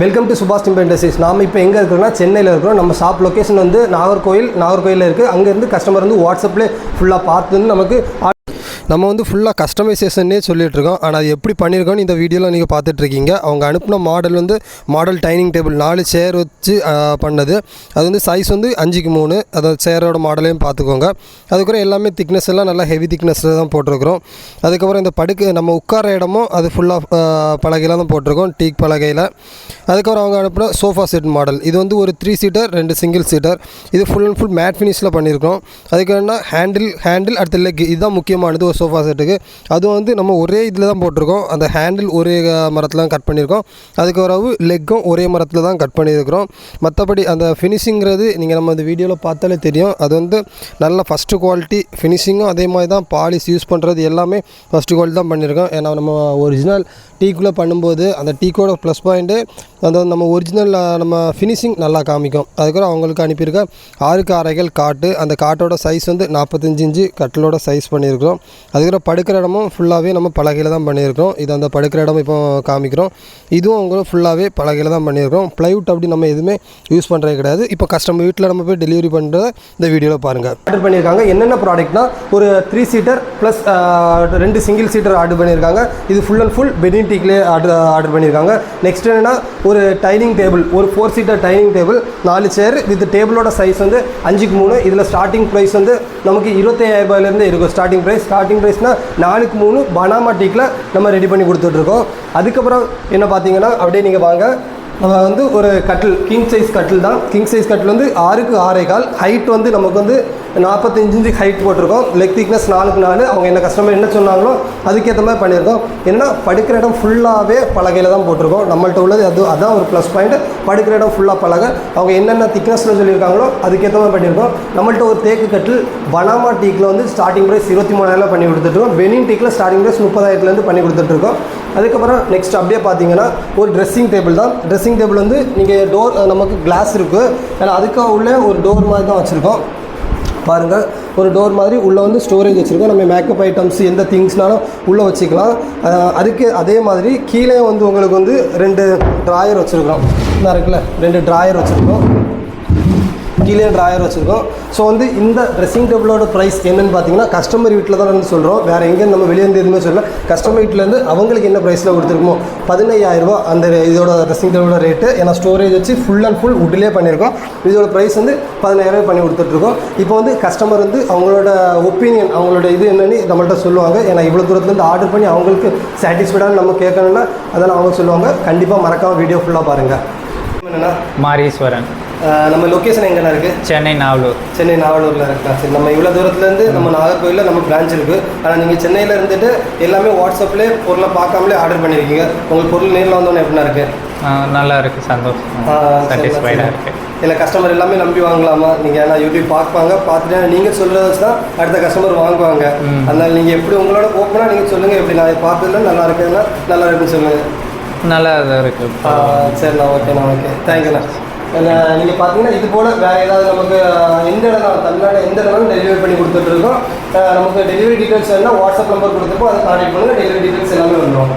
Welcome to சுபாஷ் timber industries நாம் இப்போ எங்கே இருக்கிறோம்னா சென்னையில் இருக்கிறோம். நம்ம ஷாப் லொக்கேஷன் வந்து நாகர்கோயில் நாகர்கோயிலில் இருக்குது அங்கேருந்து கஸ்டமர் வந்து வாட்ஸ்அப்பில் ஃபுல்லாக பார்த்து வந்து நமக்கு நம்ம வந்து ஃபுல்லாக கஸ்டமைசேஷன்னே சொல்லிட்டு இருக்கோம் ஆனால் அது எப்படி பண்ணியிருக்கோன்னு இந்த வீடியோவில் நீங்கள் பார்த்துட்ருக்கீங்க அவங்க அனுப்பின மாடல் வந்து மாடல் டைனிங் டேபிள் நாலு சேர் வச்சு பண்ணது. அது வந்து சைஸ் வந்து அஞ்சுக்கு மூணு. அதாவது சேரோட மாடலையும் பார்த்துக்கோங்க. அதுக்கப்புறம் எல்லாமே திக்னஸ் எல்லாம் நல்லா ஹெவி திக்னஸில் தான் போட்டிருக்கிறோம். அதுக்கப்புறம் இந்த படுக்கை நம்ம உட்கார இடமும் அது ஃபுல்லாக பலகையில் தான் போட்டிருக்கோம் டீக் பலகையில். அதுக்கப்புறம் அவங்க அனுப்பின சோஃபா செட் மாடல் இது வந்து ஒரு த்ரீ சீட்டர் ரெண்டு சிங்கிள் சீட்டர் இது ஃபுல் அண்ட் ஃபுல் மேட் ஃபினிஷில் பண்ணியிருக்கோம் அதுக்கு என்ன ஹேண்டில் ஹேண்டில் அடுத்த லெக் இதுதான் முக்கியமானது. ஒரு சோஃபா செட்டுக்கு. அதுவும் வந்து நம்ம ஒரே இதில் தான் போட்டிருக்கோம். அந்த ஹேண்டில் ஒரே மரத்தில் தான் கட் பண்ணியிருக்கோம். அதுக்கு வரவு லெக்கும் ஒரே மரத்தில் தான் கட் பண்ணியிருக்கிறோம். மற்றபடி அந்த ஃபினிஷிங்கிறது நீங்கள் நம்ம அந்த வீடியோவில் பார்த்தாலே தெரியும். அது வந்து நல்ல ஃபஸ்ட்டு குவாலிட்டி ஃபினிஷிங்கும் அதே மாதிரி தான் பாலிஷ் யூஸ் பண்ணுறது எல்லாமே ஃபஸ்ட்டு குவாலிட்டி தான் பண்ணியிருக்கோம். ஏன்னா நம்ம ஒரிஜினல் டீக்குள்ளே பண்ணும்போது அந்த டீக்கோட ப்ளஸ் பாயிண்ட்டு அந்த நம்ம ஒரிஜினல் நம்ம ஃபினிஷிங் நல்லா காமிக்கும். அதுக்கப்புறம் அவங்களுக்கு அனுப்பியிருக்க ஆறுக்கு அறைகள் காட்டு அந்த காட்டோட சைஸ் வந்து நாற்பத்தஞ்சு இன்ச்சு கட்டிலோட சைஸ் பண்ணியிருக்கிறோம். அதுக்கப்புறம் படுக்கிற இடமும் ஃபுல்லாகவே நம்ம பலகையில் தான் பண்ணியிருக்கிறோம். இது அந்த படுக்கிற இடம் இப்போ காமிக்கிறோம். இதுவும் அவங்களும் ஃபுல்லாகவே பலகையில் தான் பண்ணியிருக்கிறோம். ப்ளைவுட் அப்படி நம்ம எதுவுமே யூஸ் பண்ணுறது கிடையாது. இப்போ கஸ்டமர் வீட்டில் நம்ம போய் டெலிவரி பண்ணுறத இந்த வீடியோவில் பாருங்கள் ஆர்டர் பண்ணியிருக்காங்க. என்னென்ன ப்ராடக்ட்னா ஒரு த்ரீ சீட்டர் ப்ளஸ் ரெண்டு சிங்கிள் சீட்டர் ஆர்டர் பண்ணியிருக்காங்க. இது ஃபுல் அண்ட் ஃபுல் பெனிட்டிக்லேயே ஆர்டர் ஆர்டர் பண்ணியிருக்காங்க. நெக்ஸ்ட் என்னன்னா ஒரு டைனிங் டேபிள் ஒரு ஃபோர் சீட்டர் டைனிங் டேபிள் நாலு சேர் வித் டேபிளோட சைஸ் வந்து அஞ்சுக்கு மூணு. இதில் ஸ்டார்டிங் ப்ரைஸ் வந்து நமக்கு இருபத்தையாயிரம் ரூபாயிலேருந்து இருக்கும் ஸ்டார்டிங் ப்ரைஸ் ஸ்டார்டிங் ப்ரைஸ்னால் நாலுக்கு மூணு பனாமா டீக்கில் நம்ம ரெடி பண்ணி கொடுத்துட்ருக்கோம். அதுக்கப்புறம் என்ன பார்த்தீங்கன்னா அப்படியே நீங்கள் வாங்க. நம்ம வந்து ஒரு கட்டில் கிங் சைஸ் கட்டில் தான். கிங் சைஸ் கட்டில் வந்து ஆறுக்கு ஆறே கால். ஹைட் வந்து நமக்கு வந்து நாற்பத்தஞ்சு இன்ச்சு ஹைட் போட்டிருக்கோம். லெக் திக்னஸ் நாலுக்கு நாலு. அவங்க என்ன கஸ்டமர் என்ன சொன்னாங்களோ அதுக்கேற்ற மாதிரி பண்ணியிருக்கோம். ஏன்னா படுக்கிற இடம் ஃபுல்லாகவே பலகையில் தான் போட்டிருக்கோம். நம்மள்ட்ட உள்ளது அது அதான் ஒரு ப்ளஸ் பாயிண்ட் படுக்கிற இடம் ஃபுல்லாக பலகை. அவங்க என்னென்ன திக்னஸில் சொல்லியிருக்காங்களோ அதுக்கேற்ற மாதிரி பண்ணியிருக்கோம். நம்மள்ட்ட ஒரு தேக்கு கட்டில் பனாமா டீக்கில் வந்து ஸ்டார்டிங் ப்ரைஸ் இருபத்தி மூணாயிரம் பண்ணி கொடுத்துட்ருக்கோம் வெனின் டீக்கில் ஸ்டார்டிங் ப்ரைஸ் முப்பதாயிரத்துலேருந்து பண்ணி கொடுத்துட்ருக்கோம் அதுக்கப்புறம் நெக்ஸ்ட் அப்படியே பார்த்தீங்கன்னா ஒரு ட்ரெஸ்ஸிங் டேபிள் தான். ட்ரெஸ்ஸிங் டேபிள் வந்து நீங்கள் டோர் நமக்கு கிளாஸ் இருக்குது ஏன்னா அதுக்கு உள்ளே ஒரு டோர் மாதிரி தான் வச்சுருக்கோம். பாருங்கள் ஒரு டோர் மாதிரி உள்ளே வந்து ஸ்டோரேஜ் வச்சுருக்கோம். நம்ம மேக்கப் ஐட்டம்ஸ் எந்த திங்ஸ்னாலும் உள்ளே வச்சுக்கலாம். அதுக்கு அதே மாதிரி கீழே வந்து உங்களுக்கு வந்து ரெண்டு ட்ராயர் வச்சுருக்கோம் இந்த இருக்குல்ல ரெண்டு ட்ராயர் வச்சுருக்கோம் கீழே ட்ராயர் வச்சுருக்கோம். ஸோ வந்து இந்த ட்ரெஸ்ஸிங் டேபிளோட ப்ரைஸ் என்னென்னு பார்த்தீங்கன்னா கஸ்டமர் வீட்டில் தான் வந்து சொல்கிறோம் வேறு எங்கேயும் நம்ம வெளியே இருந்து எதுவுமே சொல்லல. கஸ்டமர் வீட்டிலேருந்து அவங்களுக்கு என்ன ப்ரைஸில் கொடுத்துருக்கோமோ பதினையாயிரரூபா அந்த இதோட ட்ரெஸ்ஸிங் டேபிளோட ரேட்டு ஏன்னா ஸ்டோரேஜ் வச்சு ஃபுல் அண்ட் ஃபுல் உட்லேயே பண்ணியிருக்கோம். இதோட ப்ரைஸ் வந்து பதினாயிரம் பண்ணி கொடுத்துட்ருக்கோம். இப்போ வந்து கஸ்டமர் வந்து அவங்களோட ஒப்பீனியன் அவங்களோட இது என்னன்னு நம்மள்ட்ட சொல்லுவாங்க. ஏன்னா இவ்வளோ தூரத்துலேருந்து ஆர்டர் பண்ணி அவங்களுக்கு சாட்டிஸ்ஃபைடாக நம்ம கேட்கணும்னா அதெல்லாம் அவங்க சொல்லுவாங்க. கண்டிப்பாக மறக்காமல் வீடியோ ஃபுல்லாக பாருங்கள் என்னென்னா மாரீஸ்வரன். நம்ம லொக்கேஷன் எங்கண்ணா இருக்குது சென்னை நாவலூர். சென்னை நாவலூரில் இருக்கா? சரி நம்ம இவ்வளோ தூரத்துலேருந்து நம்ம நாகர்கோயிலில் நம்ம பிரான்ச் இருக்குது ஆனால் நீங்கள் சென்னையில் இருந்துட்டு எல்லாமே வாட்ஸ்அப்லேயே பொருளை பார்க்காமலே ஆர்டர் பண்ணியிருக்கீங்க உங்களுக்கு பொருள் நேரில் வந்தோன்னே எப்படின்னா இருக்குது நல்லா இருக்கு சந்தோஷம். இல்லை கஸ்டமர் எல்லாமே நம்பி வாங்கலாமா? நீங்கள் ஏன்னா யூடியூப் பார்ப்பாங்க பார்த்துட்டு நீங்கள் சொல்கிறத வச்சு தான் அடுத்த கஸ்டமர் வாங்குவாங்க. அதனால நீங்கள் எப்படி உங்களோட ஓப்பனாக நீங்கள் சொல்லுங்கள் எப்படி நான் பார்த்ததுல நல்லா இருக்குதுன்னா நல்லா இருக்குன்னு சொல்லுங்கள் நல்லா தான் இருக்கு. ஆ, சரிண்ணா ஓகேண்ணா ஓகே தேங்க்யூண்ணா நீங்கள் பார்த்தீங்கன்னா இது போல் வேறு ஏதாவது நமக்கு எந்த இடம் தமிழ்நாடு எந்த இடம் டெலிவரி பண்ணி கொடுத்துட்ருக்கோம் நமக்கு டெலிவரி டீட்டெயில்ஸ் வேணுன்னா வாட்ஸ்அப் நம்பர் கொடுத்துருப்போம் அதை கான்டாக்ட் பண்ணுங்கள் டெலிவரி டீட்டெயில்ஸ் எல்லாமே வந்துடும்